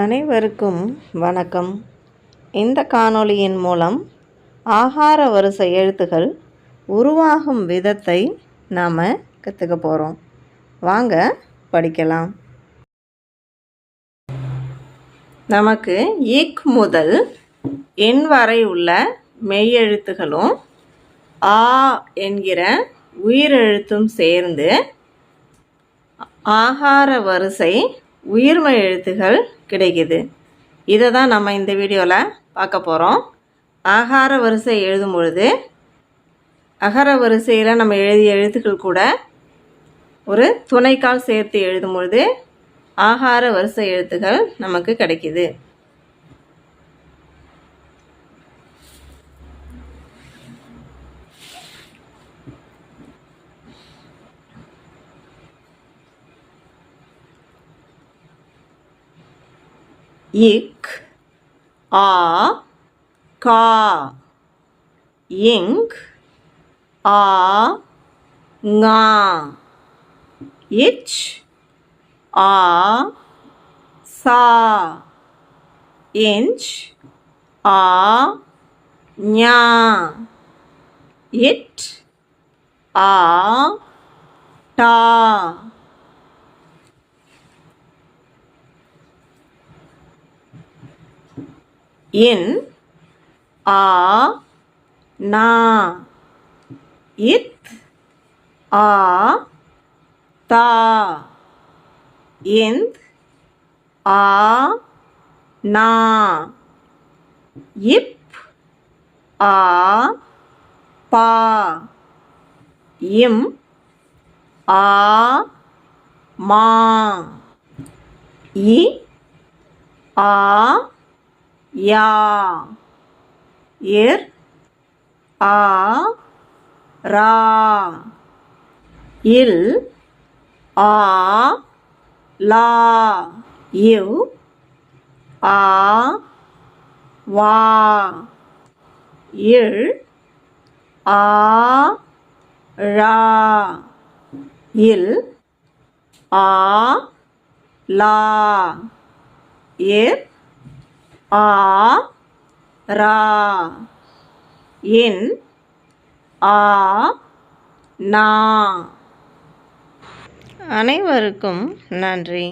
அனைவருக்கும் வணக்கம். இந்த காணொளியின் மூலம் ஆகார வரிசை எழுத்துகள் உருவாகும் விதத்தை நாம் கற்றுக்க போகிறோம் வாங்க படிக்கலாம். நமக்கு இக் முதல் எண் வரை உள்ள மெய்யெழுத்துகளும் ஆ என்கிற உயிரெழுத்தும் சேர்ந்து ஆகார வரிசை உயிர்மை எழுத்துகள் கிடைக்குது. இதை தான் நம்ம இந்த வீடியோவில் பார்க்க போகிறோம் ஆகார வரிசை எழுதும் பொழுது அகர வரிசையில் நம்ம எழுதிய எழுத்துக்கள் கூட ஒரு துணைக்கால் சேர்த்து எழுதும் பொழுது ஆகார வரிசை எழுத்துக்கள் நமக்கு கிடைக்கிது. இக் ஆ கா இங் ஆ ngா இச் ஆ சா இஞ்ச் ஆ ஞா இட் ஆ டா. இன் ஆ நா இத் ஆ தா இந்த் ஆ நா இப் ஆ பா இம் ஆ மா இ ஆ யா. இர் ஆ. ரா. இல். ஆ. லா. இவ். ஆ. வா. இல் ஆ. ரா. இல். ஆ. லா. இர் ஆ ரா என் ஆ நா. அனைவருக்கும் நன்றி.